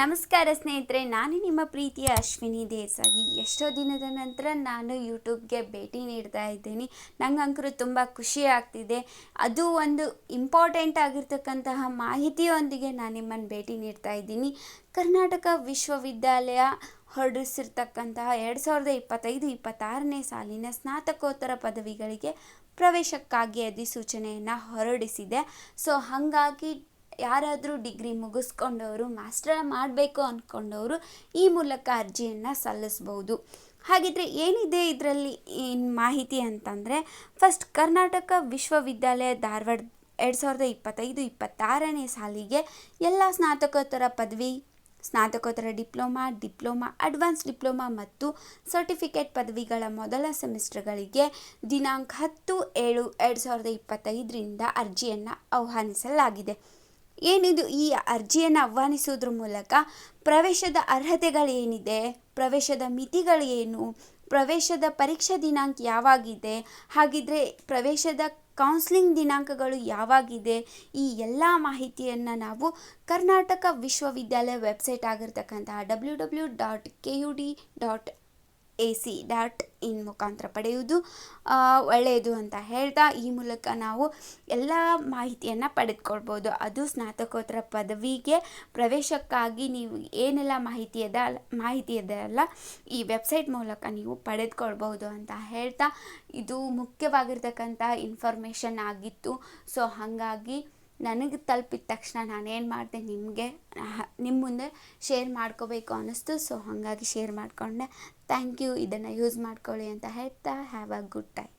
ನಮಸ್ಕಾರ ಸ್ನೇಹಿತರೆ, ನಾನು ನಿಮ್ಮ ಪ್ರೀತಿಯ ಅಶ್ವಿನಿ ದೇಸಾಗಿ ಎಷ್ಟೋ ದಿನದ ನಂತರ ನಾನು ಯೂಟ್ಯೂಬ್ಗೆ ಭೇಟಿ ನೀಡ್ತಾ ಇದ್ದೀನಿ. ನಂಗಂಕರು ತುಂಬ ಖುಷಿ ಆಗ್ತಿದೆ. ಅದು ಒಂದು ಇಂಪಾರ್ಟೆಂಟ್ ಆಗಿರ್ತಕ್ಕಂತಹ ಮಾಹಿತಿಯೊಂದಿಗೆ ನಾನು ನಿಮ್ಮನ್ನು ಭೇಟಿ ನೀಡ್ತಾ ಇದ್ದೀನಿ. ಕರ್ನಾಟಕ ವಿಶ್ವವಿದ್ಯಾಲಯ ಹೊರಡಿಸಿರ್ತಕ್ಕಂತಹ ಎರಡು ಸಾವಿರದ ಇಪ್ಪತ್ತೈದು, ಇಪ್ಪತ್ತಾರನೇ ಸಾಲಿನ ಸ್ನಾತಕೋತ್ತರ ಪದವಿಗಳಿಗೆ ಪ್ರವೇಶಕ್ಕಾಗಿ ಅಧಿಸೂಚನೆಯನ್ನು ಹೊರಡಿಸಿದೆ. ಸೊ ಹಾಗಾಗಿ ಯಾರಾದರೂ ಡಿಗ್ರಿ ಮುಗಿಸ್ಕೊಂಡವರು, ಮಾಸ್ಟರ್ ಮಾಡಬೇಕು ಅಂದ್ಕೊಂಡವರು ಈ ಮೂಲಕ ಅರ್ಜಿಯನ್ನು ಸಲ್ಲಿಸ್ಬೋದು. ಹಾಗಿದ್ರೆ ಏನಿದೆ ಇದರಲ್ಲಿ ಏನು ಮಾಹಿತಿ ಅಂತಂದರೆ ಫಸ್ಟ್ ಕರ್ನಾಟಕ ವಿಶ್ವವಿದ್ಯಾಲಯ ಧಾರವಾಡ ಎರಡು ಸಾವಿರದ ಇಪ್ಪತ್ತೈದು, ಇಪ್ಪತ್ತಾರನೇ ಸಾಲಿಗೆ ಎಲ್ಲ ಸ್ನಾತಕೋತ್ತರ ಪದವಿ, ಸ್ನಾತಕೋತ್ತರ ಡಿಪ್ಲೊಮಾ ಡಿಪ್ಲೊಮಾ ಅಡ್ವಾನ್ಸ್ ಡಿಪ್ಲೊಮಾ ಮತ್ತು ಸರ್ಟಿಫಿಕೇಟ್ ಪದವಿಗಳ ಮೊದಲ ಸೆಮಿಸ್ಟರ್ಗಳಿಗೆ ದಿನಾಂಕ ಹತ್ತು ಏಳು ಎರಡು ಸಾವಿರದ ಇಪ್ಪತ್ತೈದರಿಂದ ಅರ್ಜಿಯನ್ನು ಆಹ್ವಾನಿಸಲಾಗಿದೆ. ಏನಿದು? ಈ ಅರ್ಜಿಯನ್ನು ಆಹ್ವಾನಿಸೋದ್ರ ಮೂಲಕ ಪ್ರವೇಶದ ಅರ್ಹತೆಗಳೇನಿದೆ? ಪ್ರವೇಶದ ಮಿತಿಗಳೇನು? ಪ್ರವೇಶದ ಪರೀಕ್ಷಾ ದಿನಾಂಕ ಯಾವಾಗಿದೆ? ಹಾಗಿದ್ರೆ ಪ್ರವೇಶದ ಕೌನ್ಸಿಲಿಂಗ್ ದಿನಾಂಕಗಳು ಯಾವಾಗಿದೆ? ಈ ಎಲ್ಲ ಮಾಹಿತಿಯನ್ನು ನಾವು ಕರ್ನಾಟಕ ವಿಶ್ವವಿದ್ಯಾಲಯ website ಆಗಿರ್ತಕ್ಕಂತಹ W W dot K U D dot A C dot in ಮುಖಾಂತರ ಪಡೆಯುವುದು ಒಳ್ಳೆಯದು ಅಂತ ಹೇಳ್ತಾ ಈ ಮೂಲಕ ನಾವು ಎಲ್ಲ ಮಾಹಿತಿಯನ್ನು ಪಡೆದುಕೊಳ್ಬೋದು. ಅದು ಸ್ನಾತಕೋತ್ತರ ಪದವಿಗೆ ಪ್ರವೇಶಕ್ಕಾಗಿ ನೀವು ಏನೆಲ್ಲ ಮಾಹಿತಿ ಇದೆ ಮಾಹಿತಿ ಇದೆ ಅಲ್ಲ ಈ ವೆಬ್ಸೈಟ್ ಮೂಲಕ ನೀವು ಪಡೆದುಕೊಳ್ಬೋದು ಅಂತ ಹೇಳ್ತಾ, ಇದು ಮುಖ್ಯವಾಗಿರ್ತಕ್ಕಂಥ ಇನ್ಫಾರ್ಮೇಷನ್ ಆಗಿತ್ತು. ಸೊ ಹಾಗಾಗಿ ನನಗೆ ತಲುಪಿದ ತಕ್ಷಣ ನಾನೇನು ಮಾಡಿದೆ ನಿಮಗೆ ನಿಮ್ಮ ಮುಂದೆ ಶೇರ್ ಮಾಡ್ಕೋಬೇಕು ಅನ್ನಿಸ್ತು. ಸೊ ಹಾಗಾಗಿ ಶೇರ್ ಮಾಡಿಕೊಂಡೆ. ಥ್ಯಾಂಕ್ ಯು ಇದನ್ನು ಯೂಸ್ ಮಾಡ್ಕೊಳ್ಳಿ ಅಂತ ಹೇಳ್ತಾ ಹ್ಯಾವ್ ಅ ಗುಡ್ ಟೈಮ್